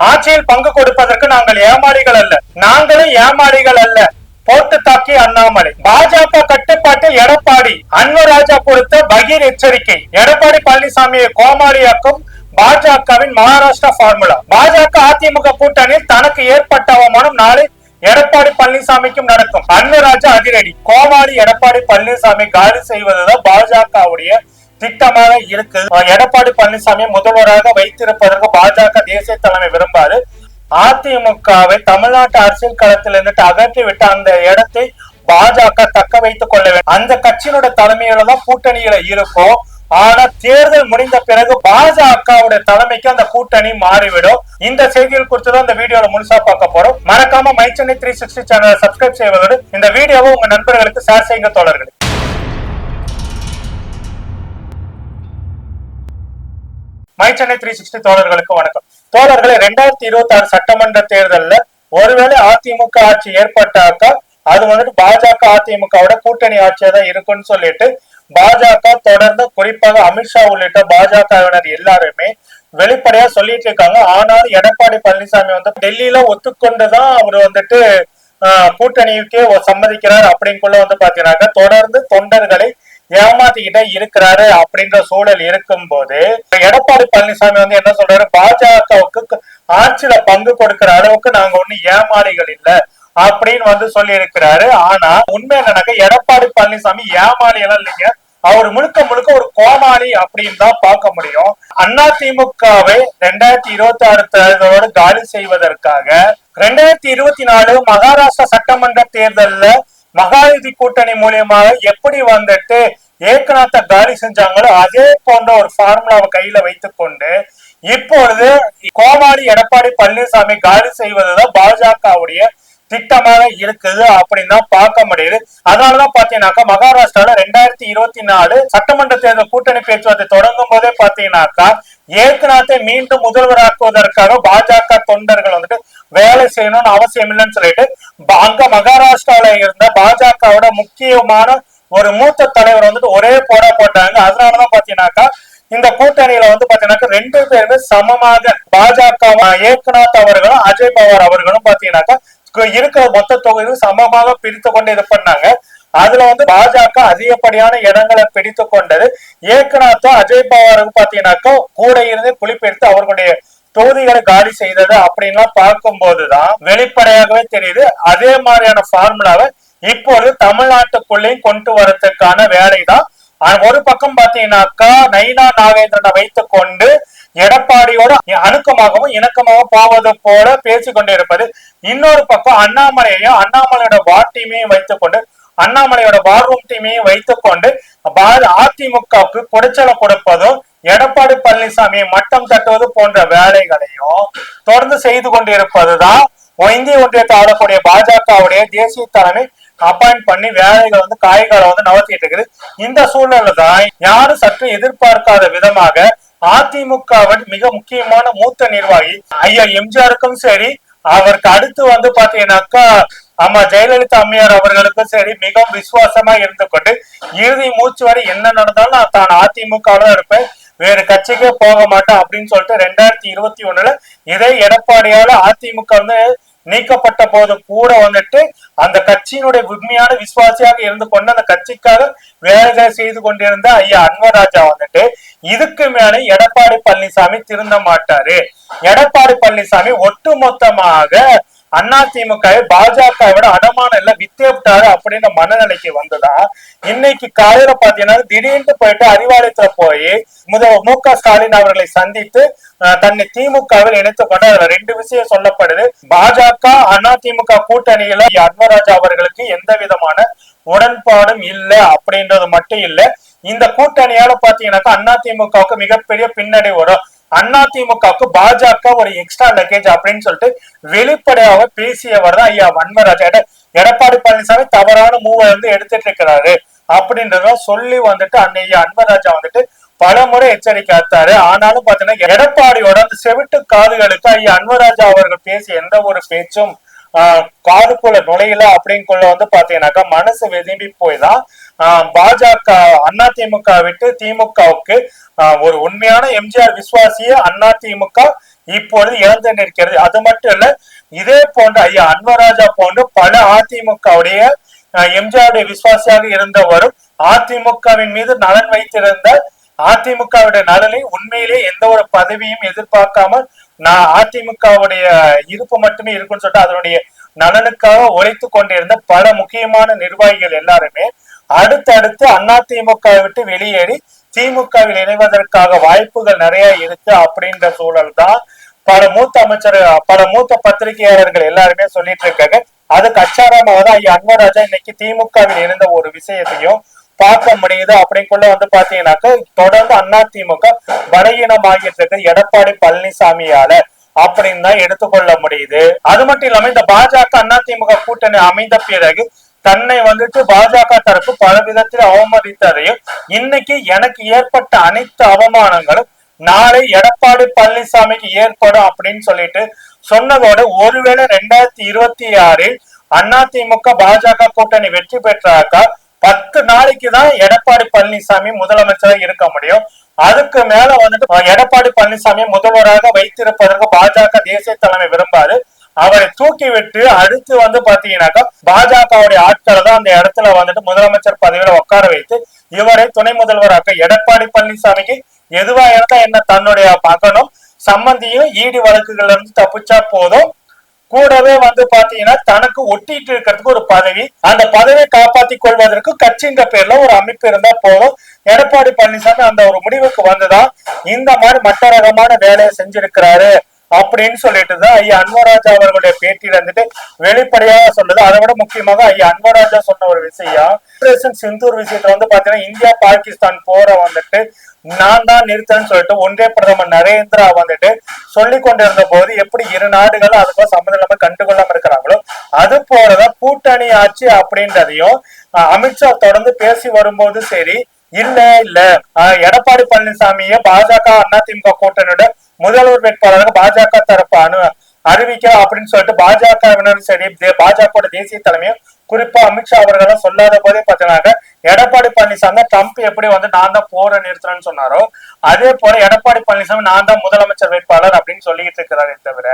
ஆட்சியில் பங்கு கொடுப்பதற்கு நாங்கள் ஏமாளிகள் அல்ல. நாங்களும் ஏமாளிகள் அல்ல. போட்டு தாக்கி அண்ணாமலை. பாஜக கட்டுப்பாட்டில் எடப்பாடி அன்வராஜா கொடுத்த பகீர் எச்சரிக்கை. எடப்பாடி பழனிசாமியை கோமாளியாக்கும் பாஜகவின் மகாராஷ்டிரா பார்முலா பாஜக அதிமுக கூட்டணியில் தனக்கு ஏற்பட்ட அவமானம் நாளை எடப்பாடி பழனிசாமிக்கும் நடக்கும். அன்வராஜா அதிரடி. கோமாளி எடப்பாடி பழனிசாமி காலி செய்வதுதான் பாஜகவுடைய திட்டமாக இருக்கு எடப்பாடி பழனிசாமி முதல்வராக வைத்திருப்பதற்கு பாஜக தேசிய தலைமை விரும்பாது. அதிமுகவை தமிழ்நாட்டு அரசியல் களத்தில் இருந்துட்டு அகற்றி விட்டு அந்த இடத்தை பாஜக தக்க வைத்துக் கொள்ள வேண்டும். அந்த கட்சியினோட தலைமையில தான் கூட்டணியில இருக்கும் ஆனா தேர்தல் முடிந்த பிறகு பாஜகவுடைய தலைமைக்கு அந்த கூட்டணி மாறிவிடும். இந்த செய்திகள் குறித்து தான் இந்த வீடியோல முழுசா பார்க்க போறோம். மறக்காம மை சென்னை த்ரீ சிக்ஸ்டி சேனலை சப்ஸ்கிரைப் செய்வதோடு இந்த வீடியோவை உங்க நண்பர்களுக்கு ஷேர் செய்யுங்க தோழர்களே. மை சென்னை த்ரீ சிக்ஸ்டி தோழர்களுக்கு வணக்கம். தோழர்களே ரெண்டாயிரத்தி இருபத்தி ஆறு சட்டமன்ற தேர்தலில் ஒருவேளை அதிமுக ஆட்சி ஏற்பட்டாக்கா அது வந்துட்டு பாஜக அதிமுகவோட கூட்டணி ஆட்சியா தான் இருக்கும்னு சொல்லிட்டு பாஜக தொடர்ந்து குறிப்பாக அமித்ஷா உள்ளிட்ட பாஜகவினர் எல்லாருமே வெளிப்படையா சொல்லிட்டு இருக்காங்க. ஆனாலும் எடப்பாடி பழனிசாமி வந்து டெல்லியில ஒத்துக்கொண்டுதான் அவர் வந்துட்டு ஆஹ், கூட்டணிக்கே சம்மதிக்கிறார் அப்படிங்குள்ள வந்து பாத்தீங்கன்னாக்க தொடர்ந்து தொண்டர்களை ஏமாத்திக்கிட்டே இருக்கிறாரு அப்படின்ற சூழல் இருக்கும் போது எடப்பாடி பழனிசாமி வந்து என்ன சொல்றாரு? பாஜகவுக்கு ஆட்சியில பங்கு கொடுக்கிற அளவுக்கு நாங்க ஒண்ணு ஏமாளிகள் இல்ல அப்படின்னு வந்து சொல்லி இருக்கிறாரு ஆனா உண்மை என்னன்னாக்க எடப்பாடி பழனிசாமி ஏமாளி எல்லாம் இல்லைங்க. அவர் முழுக்க முழுக்க ஒரு கோமாளி அப்படின்னு தான் பார்க்க முடியும். அண்ணா திமுகவை ரெண்டாயிரத்தி இருபத்தி ஆறு தேர்தலோடு காலி செய்வதற்காக ரெண்டாயிரத்தி இருபத்தி நாலு மகாராஷ்டிரா சட்டமன்ற தேர்தலில் மகாயுதி கூட்டணி மூலியமாக எப்படி வந்துட்டு ஏகநாத்தை காலி செஞ்சாங்களோ அதே போன்ற ஒரு ஃபார்முலாவை கையில வைத்துக் கொண்டு இப்பொழுது கோமாளி எடப்பாடி பழனிசாமி காலி செய்வதுதான் பாஜகவுடைய திட்டமாக இருக்குது அப்படின்னு தான் பார்க்க முடியுது. அதனாலதான் பாத்தீங்கன்னாக்கா மகாராஷ்டிரால ரெண்டாயிரத்தி இருபத்தி நாலு சட்டமன்ற தேர்தல் கூட்டணி பேச்சுவார்த்தை தொடங்கும் போதே பாத்தீங்கன்னாக்கா ஏற்கனவே மீண்டும் முதல்வராக்குவதற்காக பாஜக தொண்டர்கள் வந்துட்டு வேலை செய்யணும்னு அவசியம் இல்லைன்னு சொல்லிட்டு அங்க மகாராஷ்டிரால இருந்த பாஜகவோட முக்கியமான ஒரு மூத்த தலைவர் வந்துட்டு ஒரே போரா போட்டாங்க. அதனாலதான் பாத்தீங்கன்னாக்கா இந்த கூட்டணியில வந்து பாத்தீங்கன்னாக்கா ரெண்டு பேருமே சமமாக பாஜக ஏக்நாத் அவர்களும் அஜய் பவார் அவர்களும் பாத்தீங்கன்னாக்கா இருக்கிற மொத்த தொகுதியும் சமமாக பிரித்து கொண்டு இது பண்ணாங்க. அதுல வந்து பாஜக அதிகப்படியான இடங்களை பிடித்து கொண்டது. ஏக்நாத்தும் அஜய் பவாருக்கு பாத்தீங்கன்னாக்கா கூட இருந்து குளிப்பெடுத்து அவர்களுடைய தொகுதிகளை காலி செய்தது அப்படின்லாம் பார்க்கும்போதுதான் வெளிப்படையாகவே தெரியுது. அதே மாதிரியான ஃபார்முலாவை இப்போது தமிழ்நாட்டுக்குள்ளேயும் கொண்டு வரதுக்கான வேலைதான். தான் ஒரு பக்கம் பாத்தீங்கன்னாக்கா நைனா நாகேந்திரனை வைத்துக் கொண்டு எடப்பாடியோட அணுக்கமாகவும் இணக்கமாகவும் போவது போல பேசிக் கொண்டிருப்பது இன்னொரு பக்கம் அண்ணாமலையையும் அண்ணாமலையோட வார் டீமையும் வைத்துக் கொண்டு அண்ணாமலையோட வார் ரூம் டீமையும் வைத்துக் கொண்டு அதிமுகவுக்கு குடைச்சலை கொடுப்பதும் எடப்பாடி பழனிசாமியை மட்டம் தட்டுவது போன்ற வேலைகளையும் தொடர்ந்து செய்து கொண்டிருப்பதுதான் இந்திய ஒன்றியத்தை ஆளக்கூடிய பாஜகவுடைய தேசிய தலைமை அப்பாயிண்ட் பண்ணி வேலைகளை வந்து காய்களை வந்து நவர்த்திட்டு இருக்குது. இந்த சூழ்நிலை தான் யாரும் சற்று எதிர்பார்க்காத விதமாக அதிமுகவின் மிக முக்கியமான மூத்த நிர்வாகி ஐயா எம்ஜிஆருக்கும் சரி அவருக்கு அடுத்து வந்து பாத்தீங்கன்னாக்கா ஆமா ஜெயலலிதா அம்மையார் அவர்களுக்கும் சரி மிகவும் விசுவாசமா இருந்து கொண்டு இறுதி மூச்சு வரை என்ன நடந்தாலும் நான் தான் அதிமுகவில் இருப்பேன். வேறு கட்சிக்கே போக மாட்டேன் அப்படின்னு சொல்லிட்டு ரெண்டாயிரத்தி இருபத்தி ஒண்ணுல இதே எடப்பாடியால அதிமுக வந்து நீக்கப்பட்ட போது கூட வந்துட்டு அந்த கட்சியினுடைய உண்மையான விசுவாசியாக இருந்து கொண்டு அந்த கட்சிக்காக வேலைகளை செய்து கொண்டிருந்த ஐயா அன்வராஜா வந்துட்டு இதுக்கு மேல எடப்பாடி பழனிசாமி திருந்த மாட்டாரு. எடப்பாடி பழனிசாமி ஒட்டுமொத்தமாக அதிமுக பாஜக விட அடமானம் இல்ல வித்தே விட்டாரு அப்படின்ற மனநிலைக்கு வந்ததா? இன்னைக்கு காலையில பாத்தீங்கன்னா திடீர்னு போயிட்டு அறிவாலயத்துல போய் முதல் மு க ஸ்டாலின் அவர்களை சந்தித்து அஹ், தன்னை திமுகவில் இணைத்துக் கொண்டு அதுல ரெண்டு விஷயம் சொல்லப்படுது. பாஜக அதிமுக கூட்டணியில அன்வராஜா அவர்களுக்கு எந்த விதமான உடன்பாடும் இல்லை அப்படின்றது மட்டும் இல்ல. இந்த கூட்டணியால பாத்தீங்கன்னாக்கா அதிமுகவுக்கு மிகப்பெரிய பின்னடை வரும். அதிமுகவுக்கு பாஜக ஒரு எக்ஸ்ட்ரா லக்கேஜ் அப்படின்னு சொல்லிட்டு வெளிப்படையாக பேசியவர் தான் ஐயா வன்மராஜா எடப்பாடி பழனிசாமி தவறான மூவை வந்து எடுத்துட்டு இருக்கிறாரு அப்படின்றத சொல்லி வந்துட்டு அன்னைய அன்பராஜா வந்துட்டு பல முறை எச்சரிக்கை ஆத்தாரு ஆனாலும் பாத்தீங்கன்னா எடப்பாடியோட அந்த செவிட்டு காதுகளுக்கு ஐயா அன்பராஜா அவர்கள் பேசிய எந்த ஒரு பேச்சும் ஆஹ் காதுக்குள்ள நுழையல அப்படிங்குள்ள வந்து பாத்தீங்கன்னாக்கா மனசு வெதும்பி போய் தான் ஆஹ், பாஜக திமுக விட்டு திமுகவுக்கு ஒரு உண்மையான எம்ஜிஆர் விசுவாசிய திமுக இப்பொழுது இழந்து நிற்கிறது. அது மட்டும் இல்ல இதே போன்ற ஐயா அன்வராஜா போன்று பல அதிமுகவுடைய எம்ஜிஆருடைய விசுவாசியாக இருந்தவரும் அதிமுகவின் மீது நலன் வைத்திருந்த அதிமுகவுடைய நலனை உண்மையிலே எந்த ஒரு பதவியும் எதிர்பார்க்காம நான் அதிமுகவுடைய இருப்பு மட்டுமே இருக்குன்னு சொல்லிட்டு அதனுடைய நலனுக்காக உழைத்து கொண்டிருந்த பல முக்கியமான நிர்வாகிகள் எல்லாருமே அடுத்தடுத்து அதிமுக விட்டு வெளியேறி திமுகவில் இணைவதற்காக வாய்ப்புகள் நிறைய இருக்கு அப்படின்ற சூழல் தான் பல மூத்த அமைச்சர் பல மூத்த பத்திரிகையாளர்கள் எல்லாருமே சொல்லிட்டு இருக்காங்க. அது கச்சாரமாவது ஐயா அன்வராஜா இன்னைக்கு திமுகவில் இருந்த ஒரு விஷயத்தையும் பார்க்க முடியுது அப்படிங்குள்ள வந்து பாத்தீங்கன்னாக்க தொடர்ந்து அண்ணா திமுக பலகீனமாகிட்டு இருக்கு. எடப்பாடி பழனிசாமியால அப்படின்னு தான் எடுத்துக்கொள்ள முடியுது. அது மட்டும் இல்லாம இந்த பாஜக அதிமுக கூட்டணி அமைந்த பிறகு தன்னை வந்துட்டு பாஜக தரப்பு பல விதத்தில் அவமதித்ததையும் இன்னைக்கு எனக்கு ஏற்பட்ட அனைத்து அவமானங்களும் நாளை எடப்பாடி பழனிசாமிக்கு ஏற்படும் அப்படின்னு சொல்லிட்டு சொன்னதோட ஒருவேளை ரெண்டாயிரத்தி இருபத்தி ஆறில் அதிமுக பாஜக கூட்டணி வெற்றி பெற்றாக்கா? பத்து நாளைக்கு தான் எடப்பாடி பழனிசாமி முதலமைச்சரா இருக்க முடியும். அதுக்கு மேல வந்துட்டு எடப்பாடி பழனிசாமி முதல்வராக வைத்திருப்பதற்கு பாஜக தேசிய தலைமை விரும்பாது. அவரை தூக்கி விட்டு அடுத்து வந்து பாத்தீங்கன்னாக்கா பாஜகவுடைய ஆட்களை தான் அந்த இடத்துல வந்துட்டு முதலமைச்சர் பதவியில உட்கார வைத்து இவரை துணை முதல்வராக்க எடப்பாடி பழனிசாமிக்கு எதுவா இருந்தா என்ன தன்னுடைய மகனும் சம்பந்தியும் ஈடி வழக்குகள்ல இருந்து தப்பிச்சா போதும். கூடவே வந்து பாத்தீங்கன்னா தனக்கு ஒட்டிட்டு இருக்கிறதுக்கு ஒரு பதவி அந்த பதவியை காப்பாத்தி கொள்வதற்கு கட்சின்ற பேர்ல ஒரு அமைப்பு இருந்தா போதும். எடப்பாடி பழனிசாமி அந்த ஒரு முடிவுக்கு வந்துதான் இந்த மாதிரி மட்ட ரகமான வேலையை செஞ்சிருக்கிறாரு. அப்படின்னு சொல்லிட்டு தான் ஐயா அன்வராஜா அவர்களுடைய பேட்டியில இருந்துட்டு வெளிப்படையாக சொன்னது. அதை விட முக்கியமாக ஐயா அன்வராஜா சொன்ன ஒரு விஷயம் ஆபரேஷன் சிந்தூர் விஷயத்துல வந்து பாத்தீங்கன்னா இந்தியா பாகிஸ்தான் போற வந்துட்டு நான் தான் நிறுத்தேன்னு சொல்லிட்டு ஒன்றே பிரதமர் நரேந்திரா வந்துட்டு சொல்லி கொண்டிருந்த போது எப்படி இரு நாடுகளும் அதுக்கும் சம்மந்தம் இல்லாம கண்டுகொள்ளாம இருக்கிறாங்களோ அது போலதான் கூட்டணி ஆட்சி அப்படின்றதையும் அமித்ஷா தொடர்ந்து பேசி வரும்போது சரி இல்ல இல்ல எடப்பாடி பழனிசாமிய பாஜக அதிமுக கூட்டணியோட முதல்வர் வேட்பாளராக பாஜக தரப்பு அனு அறிவிக்க அப்படின்னு சொல்லிட்டு பாஜகவினரும் சரி தே- பாஜக தேசிய தலைமையும் குறிப்பா அமித்ஷா அவர்களும் சொல்லாத போதே பார்த்தீங்கன்னாக்க எடப்பாடி பழனிசாமி ட்ரம்ப் எப்படி வந்து நான் தான் போற நிறுத்துறேன்னு சொன்னாரோ அதே போல எடப்பாடி பழனிசாமி நான் தான் முதலமைச்சர் வேட்பாளர் அப்படின்னு சொல்லிட்டு இருக்கிறாரே தவிர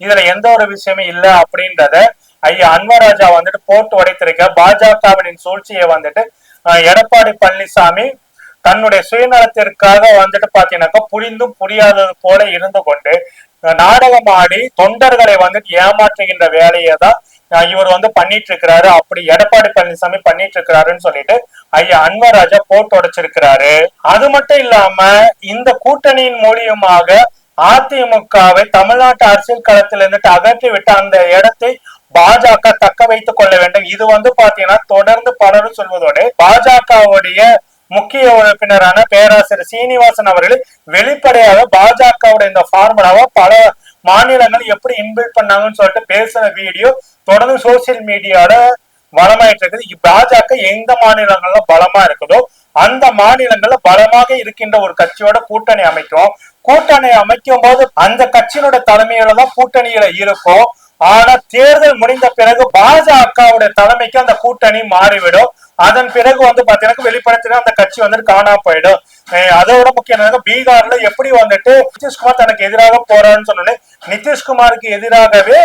இதுல எந்த ஒரு விஷயமே இல்ல அப்படின்றத ஐயா அன்வராஜா வந்துட்டு போட்டு உடைத்திருக்க பாஜகவின் சூழ்ச்சியை வந்துட்டு எடப்பாடி பழனிசாமி தன்னுடைய சுயநலத்திற்காக வந்துட்டு பாத்தீங்கன்னாக்கா புரிந்தும் புரியாதது போல இருந்து கொண்டு நாடகம் ஆடி தொண்டர்களை வந்துட்டு ஏமாற்றுகின்ற வேலையை தான் இவர் வந்து பண்ணிட்டு இருக்கிறாரு அப்படி எடப்பாடி பழனிசாமி பண்ணிட்டு இருக்கிறாருன்னு சொல்லிட்டு ஐயா அன்வராஜா போட்டு உடைச்சிருக்கிறாரு அது மட்டும் இல்லாம இந்த கூட்டணியின் மூலியமாக அதிமுகவை தமிழ்நாட்டு அரசியல் களத்தில் இருந்துட்டு அகற்றி விட்டு அந்த இடத்தை பாஜக தக்க வைத்துக் கொள்ள வேண்டும். இது வந்து பாத்தீங்கன்னா தொடர்ந்து பலரும் சொல்வதோடு பாஜகவுடைய முக்கிய உறுப்பினரான பேராசிரியர் சீனிவாசன் அவர்கள் வெளிப்படையாக பாஜகவுடைய இந்த ஃபார்முலாவை பல மாநிலங்கள் எப்படி இன்பில்ட் பண்ணாங்கன்னு சொல்லிட்டு பேசுன வீடியோ தொடர்ந்து சோசியல் மீடியால வளமாயிட்டு இருக்குது. பாஜக எந்த மாநிலங்கள்ல பலமா இருக்குதோ அந்த மாநிலங்கள்ல பலமாக இருக்கின்ற ஒரு கட்சியோட கூட்டணி அமைக்கும். கூட்டணி அமைக்கும் போது அந்த கட்சியினோட தலைமையில தான் கூட்டணியில இருக்கும். ஆனா தேர்தல் முடிந்த பிறகு பாஜகவுடைய தலைமைக்கு அந்த கூட்டணி மாறிவிடும். அதன் பிறகு வந்து பாத்தீங்கன்னா வெளிப்படத்துல அந்த கட்சி வந்துட்டு காணாம போயிடும். அதோட முக்கியம் என்னன்னா பீகார்ல எப்படி வந்துட்டு நிதிஷ்குமார் தனக்கு எதிராக போறான்னு சொன்னோன்னே நிதிஷ்குமாருக்கு எதிராகவே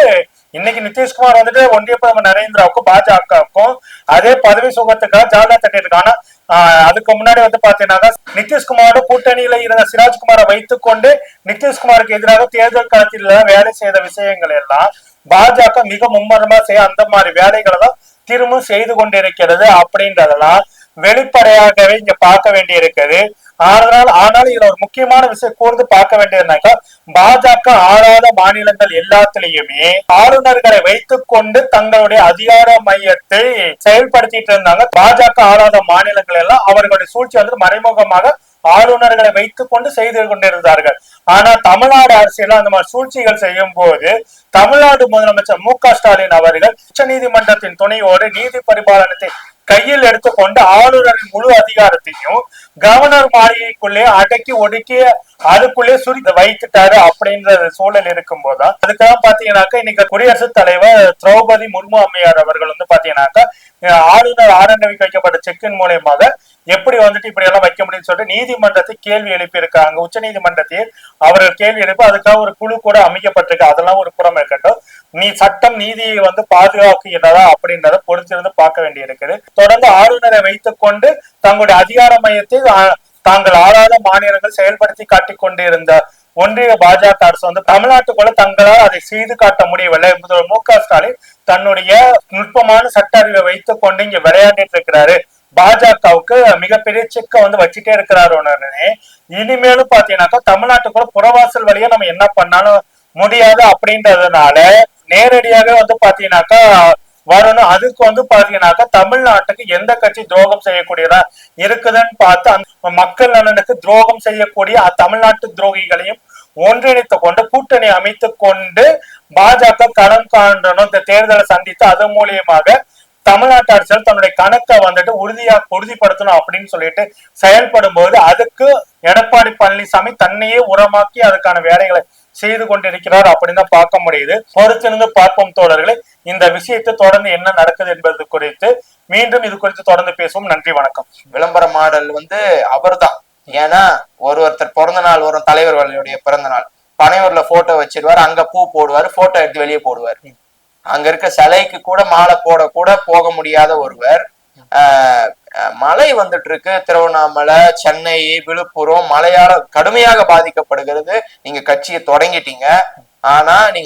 இன்னைக்கு நிதிஷ்குமார் வந்துட்டு ஒன்றிய பிரதமர் நரேந்திராவுக்கும் பாஜகவுக்கும் அதே பதவி சுகத்துக்காக ஜாதா தட்டியிருக்காங்க. ஆஹ் அதுக்கு முன்னாடி வந்து பாத்தீங்கன்னா நிதிஷ்குமாரோட கூட்டணியில இருந்த சிராஜ்குமாரை வைத்துக்கொண்டு நிதிஷ்குமாருக்கு எதிராக தேர்தல் காலத்தில் வேலை செய்த விஷயங்கள் எல்லாம் பாஜக மிக மும்மரமா செய்ய அந்த மாதிரி வேலைகளை தான் திரும்ப செய்து கொண்டிருக்கிறது அப்படின்றதெல்லாம் வெளிப்படையாகவே இங்க பார்க்க வேண்டி இருக்குது ஆனால் ஆனால் இதுல ஒரு முக்கியமான விஷயம் கூர்ந்து பார்க்க வேண்டியதுனாக்கா பாஜக ஆளாத மாநிலங்கள் எல்லாத்துலயுமே ஆளுநர்களை வைத்துக் கொண்டு தங்களுடைய அதிகார மையத்தை செயல்படுத்திட்டு இருந்தாங்க. பாஜக ஆளாத மாநிலங்கள் எல்லாம் அவர்களுடைய சூழ்ச்சி வந்து மறைமுகமாக ஆளுநர்களை வைத்துக் கொண்டு செய்து கொண்டிருந்தார்கள். ஆனா தமிழ்நாடு அரசியல அந்த மாதிரி சூழ்ச்சிகள் செய்யும் போது தமிழ்நாடு முதலமைச்சர் மு க ஸ்டாலின் அவர்கள் உச்ச நீதிமன்றத்தின் துணையோடு நீதி பரிபாலனத்தை கையில் எடுத்துக்கொண்டு ஆளுநரின் முழு அதிகாரத்தையும் கவர்னர் மாளிகைக்குள்ளே அடக்கி ஒடுக்கி அதுக்குள்ளே சுரி வைத்துட்டாரு அப்படின்ற சூழல் இருக்கும் போதுதான் அதுக்கெல்லாம் பாத்தீங்கன்னாக்கா இன்னைக்கு குடியரசுத் தலைவர் திரௌபதி முர்மு அம்மையார் அவர்கள் வந்து பாத்தீங்கன்னாக்கா ஆளுநர் ஆரண்டவிக்கு வைக்கப்பட்ட செக்கின் மூலியமாக எப்படி வந்துட்டு இப்படி எல்லாம் வைக்க முடியும்னு சொல்லிட்டு நீதிமன்றத்தை கேள்வி எழுப்பியிருக்காங்க. உச்ச நீதிமன்றத்தில் அவர்கள் கேள்வி எழுப்பி அதுக்காக ஒரு குழு கூட அமைக்கப்பட்டிருக்கு. அதெல்லாம் ஒரு புறம் இருக்கட்டும். நீ சட்டம் நீதியை வந்து பாதுகாக்கிறதா அப்படின்றத பொறுத்திருந்து பார்க்க வேண்டியிருக்குது. தொடர்ந்து ஆளுநரை வைத்துக் கொண்டு தங்களுடைய அதிகார மையத்தை தாங்கள் ஆளாத மாநிலங்கள் செயல்படுத்தி காட்டிக் கொண்டிருந்த ஒன்றிய பாஜக அரசு வந்து தமிழ்நாட்டுக்குள்ள தங்களால் அதை செய்து காட்ட முடியவில்லை. முதல்வர் மு க ஸ்டாலின் தன்னுடைய நுட்பமான சட்ட அறிவை வைத்துக் கொண்டு இங்க விளையாண்டுட்டு இருக்கிறாரு. பாஜகவுக்கு மிகப்பெரிய சிக்க வந்து வச்சுட்டே இருக்கிறாரு உடனே. இனிமேலும் பாத்தீங்கன்னாக்கா தமிழ்நாட்டுக்குள்ள புறவாசல் வழியா நம்ம என்ன பண்ணாலும் முடியாது அப்படின்றதுனால நேரடியாக வந்து பாத்தீங்கன்னாக்கா வரணும். அதுக்கு வந்து பாத்தீங்கன்னாக்கா தமிழ்நாட்டுக்கு எந்த கட்சி துரோகம் செய்யக்கூடியதா இருக்குதுன்னு பார்த்து அந்த மக்கள் நலனுக்கு துரோகம் செய்யக்கூடிய தமிழ்நாட்டு துரோகிகளையும் ஒன்றிணைத்து கொண்டு கூட்டணி அமைத்து கொண்டு பாஜக களம் காண்டணும் இந்த தேர்தலை சந்தித்து அதன் மூலியமாக தமிழ்நாட்டு அரசியல் தன்னுடைய கணக்கை வந்துட்டு உறுதியா உறுதிப்படுத்தணும் அப்படின்னு சொல்லிட்டு செயல்படும் போது அதுக்கு எடப்பாடி பழனிசாமி தன்னையே உரமாக்கி அதுக்கான வேலைகளை செய்து கொண்டிருக்கிறார் அப்படின்னு பார்க்க முடியுது. பொறுத்திருந்து பார்ப்போம் தோழர்களே. இந்த விஷயத்தை தொடர்ந்து என்ன நடக்குது என்பது குறித்து மீண்டும் இது குறித்து தொடர்ந்து பேசுவோம். நன்றி வணக்கம். விளம்பர மாடல் வந்து அவர்தான். ஏன்னா ஒரு ஒருத்தர் பிறந்த நாள் வரும் தலைவர்களுடைய பிறந்த நாள். பனையூர்ல போட்டோ வச்சிருவாரு அங்க பூ போடுவாரு போட்டோ எடுத்து வெளியே போடுவார். அங்க இருக்க சிலைக்கு கூட மாலை போட கூட போக முடியாத ஒருவர் மழை வந்துட்டு இருக்கு திருவண்ணாமலை சென்னை விழுப்புரம் மழையால கடுமையாக பாதிக்கப்படுகிறது. நீங்க கட்சியை தொடங்கிட்டீங்க. ஆனா நீங்க